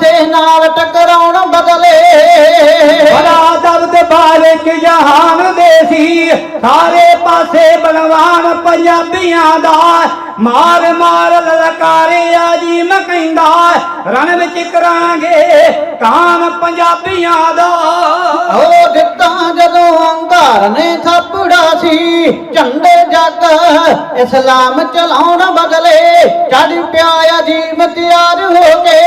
ਦੇ ਨਾਲ ਟਕਰਾਉਣ ਬਦਲੇ। ਬੜਾ ਦਰਦ ਬਾਰਿਕ ਜਹਾਨ ਦੇ ਸੀ ਸਾਰੇ ਪਾਸੇ ਬਲਵਾਨ ਪੰਜਾਬੀਆਂ ਦਾ। ਮਾਰ ਮਾਰ ਲਲਕਾਰੇ ਆ ਜੀ ਮੈਂ ਕਹਿੰਦਾ ਰਣ ਵਿੱਚ ਕਰਾਂਗੇ ਕਾਮ ਪੰਜਾਬੀਆਂ ਦਾ। ਉਹ ਦਿੱਤਾ ਜਦੋਂ ਅੰਗਾਰ ਨੇ ਥਾਪੜਾ ਸੀ ਝੰਡੇ ਜੱਗ ਇਸਲਾਮ ਚਲਾਉਣ ਬਦਲੇ। ਚੜ ਪਿਆ ਅਜੀਮ ਤਿਆਰ ਹੋ ਕੇ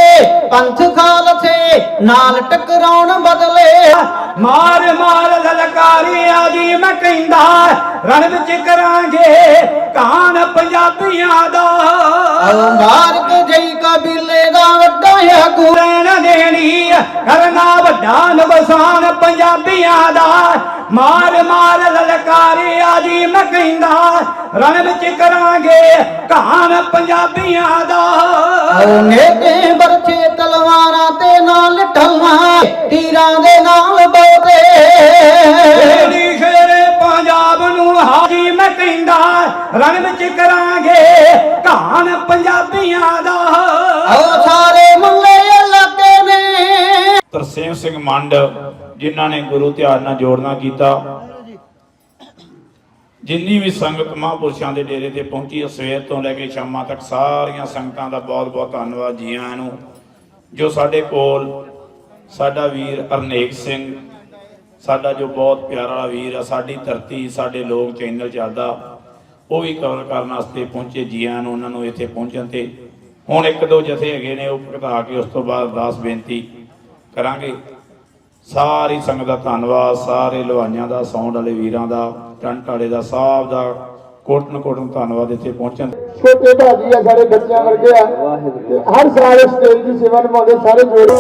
ਪੰਥ ਖਾਲਸੇ ਨਾਲ ਟਕਰਾਉਣ ਬਦਲੇ ਮਾਰ ਮਾਰ ਲਲਕਾਰੇ ਆ ਜੀ ਮੈਂ ਕਹਿੰਦਾ ਰਣ ਵਿੱਚ ਕਰਾਂਗੇ ਕਾਨ ਪੰਜਾਬੀਆਂ ਦਾ। ਮਾਰਕ ਜਈ ਕਬੀਲੇ ਦਾ ਵੱਡਾ ਆਗੂ ਰਹਿਣ ਦੇਣੀ ਕਰਨਾ ਵੱਡਾ ਨਵਸਾਨ ਪੰਜਾਬੀਆਂ ਦਾ। ਮਾਰ ਮਾਰ ਲਲਕਾਰੇ ਆ ਜੀ ਮੈਂ ਕਹਿੰਦਾ ਰਣ ਵਿੱਚ ਕਰਾਂਗੇ ਕਹਾਣ ਪੰਜਾਬੀਆਂ ਦਾ। ਨੇਕੇ ਵਰਛੇ ਤਲਵਾਰਾਂ ਤੇ ਨਾਲ ਢਲਣਾ ਤੀਰਾਂ ਦੇ ਨਾਲ ਬੋਦੇ ਜਿਹੜੀ ਸ਼ੇਰੇ ਪੰਜਾਬ ਨੂੰ ਹਾਜੀ ਮੈਂ ਕਹਿੰਦਾ ਰਣ ਵਿੱਚ ਕਰਾਂਗੇ ਕਹਾਣ ਪੰਜਾਬੀਆਂ ਦਾ। ਉਹ ਸਾਰੇ ਮੁੱਲੇ ਇਲਾਕੇ ਨੇ। ਤਰਸੇਮ ਸਿੰਘ ਮੰਡ ਜਿਨ੍ਹਾਂ ਨੇ ਗੁਰੂ ਧਿਆਨ ਨਾਲ ਜੋੜਨਾ ਕੀਤਾ ਜਿੰਨੀ ਵੀ ਸੰਗਤ ਮਹਾਂਪੁਰਸ਼ਾਂ ਦੇ ਡੇਰੇ ਤੇ ਪਹੁੰਚੀ ਹੈ, ਸਵੇਰ ਤੋਂ ਲੈ ਕੇ ਸ਼ਾਮਾਂ ਤੱਕ ਸਾਰੀਆਂ ਸੰਗਤਾਂ ਦਾ ਬਹੁਤ-ਬਹੁਤ ਧੰਨਵਾਦ ਜੀ ਆਇਆਂ ਨੂੰ ਜੋ ਸਾਡੇ ਕੋਲ ਸਾਡਾ ਵੀਰ ਅਰਨੇਕ ਸਿੰਘ ਸਾਡਾ ਜੋ ਬਹੁਤ ਪਿਆਰਾ ਵਾਲਾ ਵੀਰ ਆ ਸਾਡੀ ਧਰਤੀ ਸਾਡੇ ਲੋਕ ਚੈਨਲ ਚੱਲਦਾ ਉਹ ਵੀ ਕਵਰ ਕਰਨ ਵਾਸਤੇ ਪਹੁੰਚੇ ਜੀ ਆਇਆਂ ਨੂੰ ਉਹਨਾਂ ਨੂੰ ਇੱਥੇ ਪਹੁੰਚਣ ਤੇ। ਹੁਣ ਇੱਕ ਦੋ ਜਥੇ ਹੈਗੇ ਨੇ ਉਹ ਭਗਤਾ ਕੇ ਉਸ ਤੋਂ ਬਾਅਦ ਅਰਦਾਸ ਬੇਨਤੀ ਕਰਾਂਗੇ। ਸਾਰੀ ਸੰਗਤ ਦਾ ਧੰਨਵਾਦ ਸਾਰੇ ਲਵਾਈਆਂ ਦਾ ਸੌਂਡ ਵਾਲੇ ਵੀਰਾਂ ਦਾ ਟੰਟ ਵਾਲੇ ਦਾ ਸਭ ਦਾ ਕੋਟਨ ਕੋਟਨ ਧੰਨਵਾਦ ਇੱਥੇ ਪਹੁੰਚਣ ਛੋਟੇ ਭਾਜੀ ਆ ਸਾਡੇ ਬੱਚਿਆਂ ਵਰਗੇ ਆ। ਹਰ ਸਾਲ ਸਟੇਜ ਦੀ ਸੇਵਾ ਨਿਭਾਉਂਦੇ ਸਾਰੇ ਜੋੜੇ।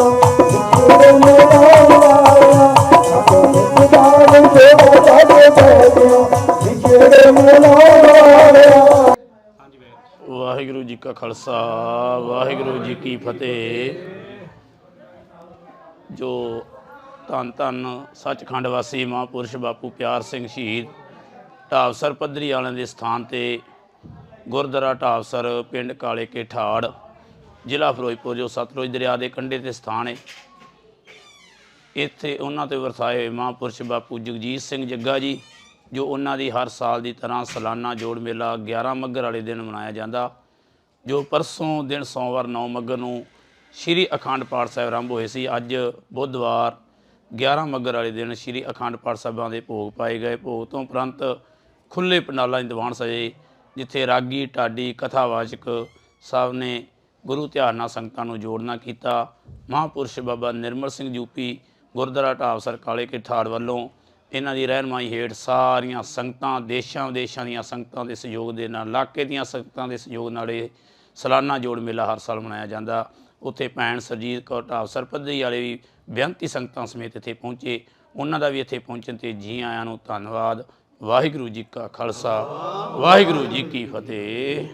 ਵਾਹਿਗੁਰੂ ਜੀ ਕਾ ਖਾਲਸਾ ਵਾਹਿਗੁਰੂ ਜੀ ਕੀ ਫਤਿਹ। ਜੋ ਧੰਨ ਧੰਨ ਸੱਚਖੰਡ ਵਾਸੀ ਮਹਾਂਪੁਰਸ਼ ਬਾਪੂ ਪਿਆਰ ਸਿੰਘ ਸ਼ਹੀਦ ਢਾਬਸਰ ਪੱਧਰੀ ਵਾਲਿਆਂ ਦੇ ਸਥਾਨ ਤੇ ਗੁਰਦੁਆਰਾ ਢਾਬਸਰ ਪਿੰਡ ਕਾਲੇ ਕੇ ਠਾੜ, ਜ਼ਿਲ੍ਹਾ ਫਿਰੋਜ਼ਪੁਰ, ਜੋ ਸਤਲੁਜ ਦਰਿਆ ਦੇ ਕੰਢੇ ਤੇ ਸਥਾਨ ਹੈ ਇੱਥੇ ਉਹਨਾਂ ਤੇ ਵਰਸਾਏ ਹੋਏ ਮਹਾਂਪੁਰਸ਼ ਬਾਪੂ ਜਗਜੀਤ ਸਿੰਘ ਜੱਗਾ ਜੀ, ਜੋ ਉਹਨਾਂ ਦੀ ਹਰ ਸਾਲ ਦੀ ਤਰ੍ਹਾਂ ਸਾਲਾਨਾ ਜੋੜ ਮੇਲਾ 11 ਮੱਗਰ ਵਾਲੇ ਦਿਨ ਮਨਾਇਆ ਜਾਂਦਾ, ਜੋ ਪਰਸੋਂ ਦਿਨ ਸੋਮਵਾਰ 9 ਮੱਗਰ ਨੂੰ ਸ਼੍ਰੀ ਅਖੰਡ ਪਾਠ ਸਾਹਿਬ ਆਰੰਭ ਹੋਏ ਸੀ। ਅੱਜ ਬੁੱਧਵਾਰ 11 ਮੱਗਰ ਵਾਲੇ ਦਿਨ ਸ਼੍ਰੀ ਅਖੰਡ ਪਾਠ ਸਾਹਿਬਾਂ ਦੇ ਭੋਗ ਪਾਏ ਗਏ। ਭੋਗ ਤੋਂ ਉਪਰੰਤ ਖੁੱਲੇ ਪੰਡਾਲਾਂ ਦੇ ਦੀਵਾਨ ਸਜੇ ਜਿੱਥੇ ਰਾਗੀ, ਢਾਡੀ, ਕਥਾਵਾਚਕ ਸਭ ਨੇ ਗੁਰੂ ਧਿਆਨ ਨਾਲ ਸੰਗਤਾਂ ਨੂੰ ਜੋੜਨਾ ਕੀਤਾ। ਮਹਾਂਪੁਰਸ਼ ਬਾਬਾ ਨਿਰਮਲ ਸਿੰਘ ਯੂਪੀ, ਗੁਰਦੁਆਰਾ ਢਾਬਸਰ ਕਾਲੇ ਕੇ ਠਾੜ ਵੱਲੋਂ ਇਹਨਾਂ ਦੀ ਰਹਿਨਮਾਈ ਹੇਠ ਸਾਰੀਆਂ ਸੰਗਤਾਂ, ਦੇਸ਼ਾਂ ਵਿਦੇਸ਼ਾਂ ਦੀਆਂ ਸੰਗਤਾਂ ਦੇ ਸਹਿਯੋਗ ਦੇ ਨਾਲ, ਇਲਾਕੇ ਦੀਆਂ ਸੰਗਤਾਂ ਦੇ ਸਹਿਯੋਗ ਨਾਲ ਇਹ ਸਾਲਾਨਾ ਜੋੜ ਮੇਲਾ ਹਰ ਸਾਲ ਮਨਾਇਆ ਜਾਂਦਾ। ਉੱਥੇ ਭੈਣ ਸਰਜੀਤ ਕੌਰ ਢਾਬ ਪੱਧਰੀ ਵਾਲੇ ਵੀ ਬੇਅੰਤੀ ਸੰਗਤਾਂ ਸਮੇਤ ਇੱਥੇ ਪਹੁੰਚੇ। ਉਹਨਾਂ ਦਾ ਵੀ ਇੱਥੇ ਪਹੁੰਚਣ ਤੇ ਜੀ ਆਇਆਂ ਨੂੰ ਧੰਨਵਾਦ। ਵਾਹਿਗੁਰੂ ਜੀ ਕਾ ਖਾਲਸਾ, ਵਾਹਿਗੁਰੂ ਜੀ ਕੀ ਫਤਿਹ।